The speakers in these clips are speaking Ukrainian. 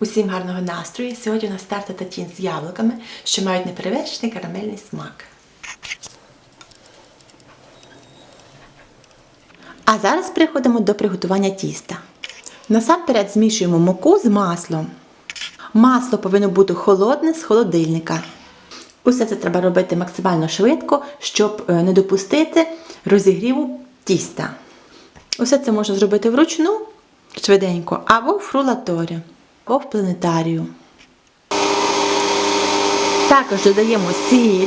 Усім гарного настрою. Сьогодні у нас тарта татін з яблуками, що мають неперевершений карамельний смак. А зараз переходимо до приготування тіста. Насамперед змішуємо муку з маслом. Масло повинно бути холодне з холодильника. Усе це треба робити максимально швидко, щоб е, не допустити розігріву тіста. Усе це можна зробити вручну, швиденько, або в фрулаторі, в планетарію. Також додаємо сіль.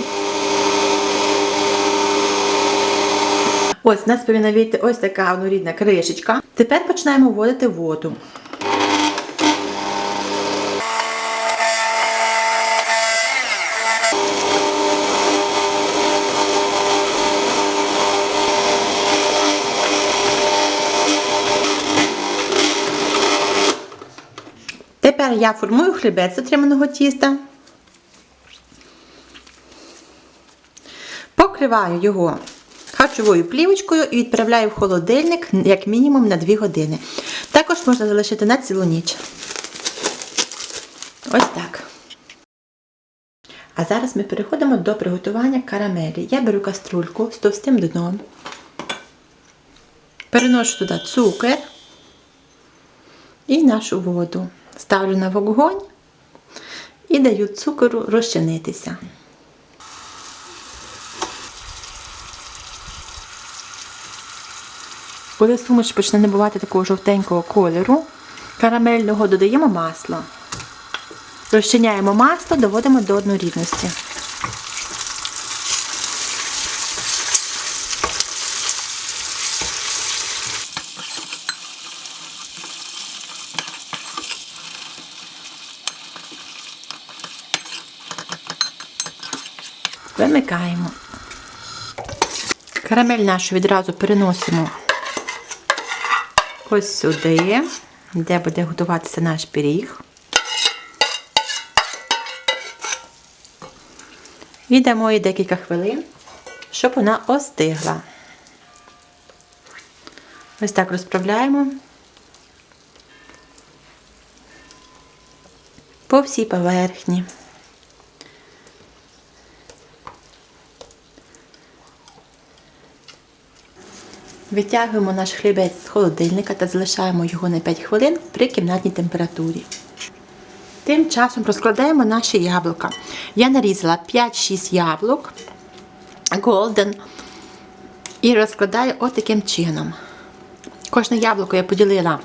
Ось у нас повинна вийти ось така однорідна кришечка. Тепер починаємо вводити воду. Тепер я формую хлібець з отриманого тіста. Покриваю його харчовою плівочкою і відправляю в холодильник як мінімум на 2 години. Також можна залишити на цілу ніч. Ось так. А зараз ми переходимо до приготування карамелі. Я беру каструльку з товстим дном. Переношу туди цукор і нашу воду. Ставлю на вогонь і даю цукору розчинитися. Коли суміш почне набувати такого жовтенького кольору, карамельного додаємо масло. Розчиняємо масло, доводимо до однорідності. Вимикаємо. Карамель нашу відразу переносимо ось сюди, де буде готуватися наш пиріг. І дамо їй декілька хвилин, щоб вона остигла. Ось так розправляємо по всій поверхні. Витягуємо наш хлібець з холодильника та залишаємо його на 5 хвилин при кімнатній температурі. Тим часом розкладаємо наші яблука. Я нарізала 5-6 яблук Golden і розкладаю отаким чином. Кожне яблуко я поділила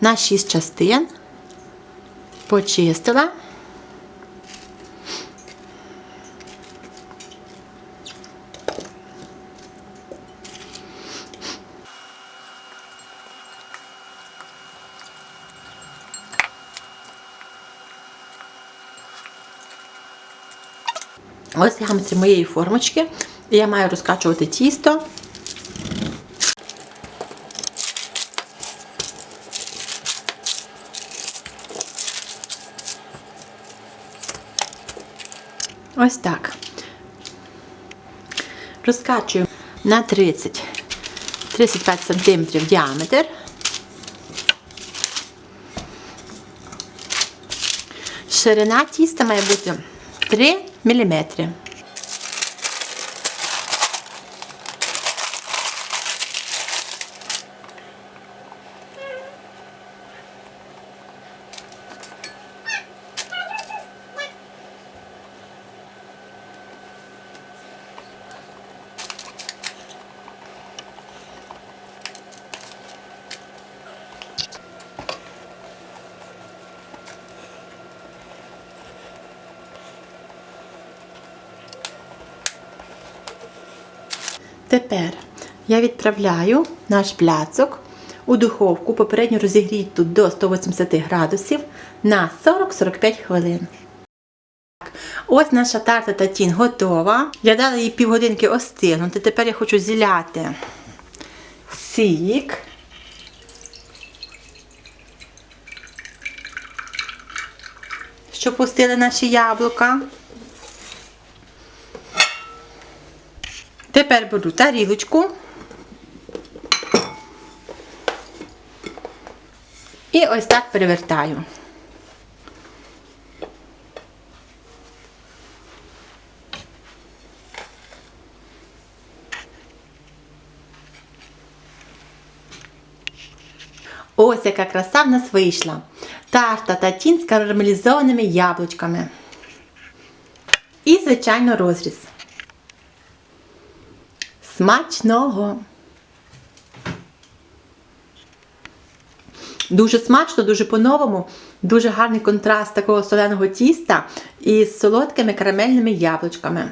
на 6 частин, почистила. Ось діаметр моєї формочки. Я маю розкачувати тісто. Ось так. Розкачую на 30 35 см діаметр. Ширина тіста має бути 3 mm. Тепер я відправляю наш пляцок у духовку, попередньо розігріту до 180 градусів на 40-45 хвилин. Ось наша тарта татін готова. Я дала їй півгодинки остигнути. Тепер я хочу зіляти сік. Щоб пустили наші яблука. Тепер беру тарілочку і ось так перевертаю. Ось яка краса в нас вийшла. Тарта та тін з карамелізованими яблучками. І, звичайно, розріз. Смачного! Дуже смачно, дуже по-новому, дуже гарний контраст такого соленого тіста із солодкими карамельними яблучками.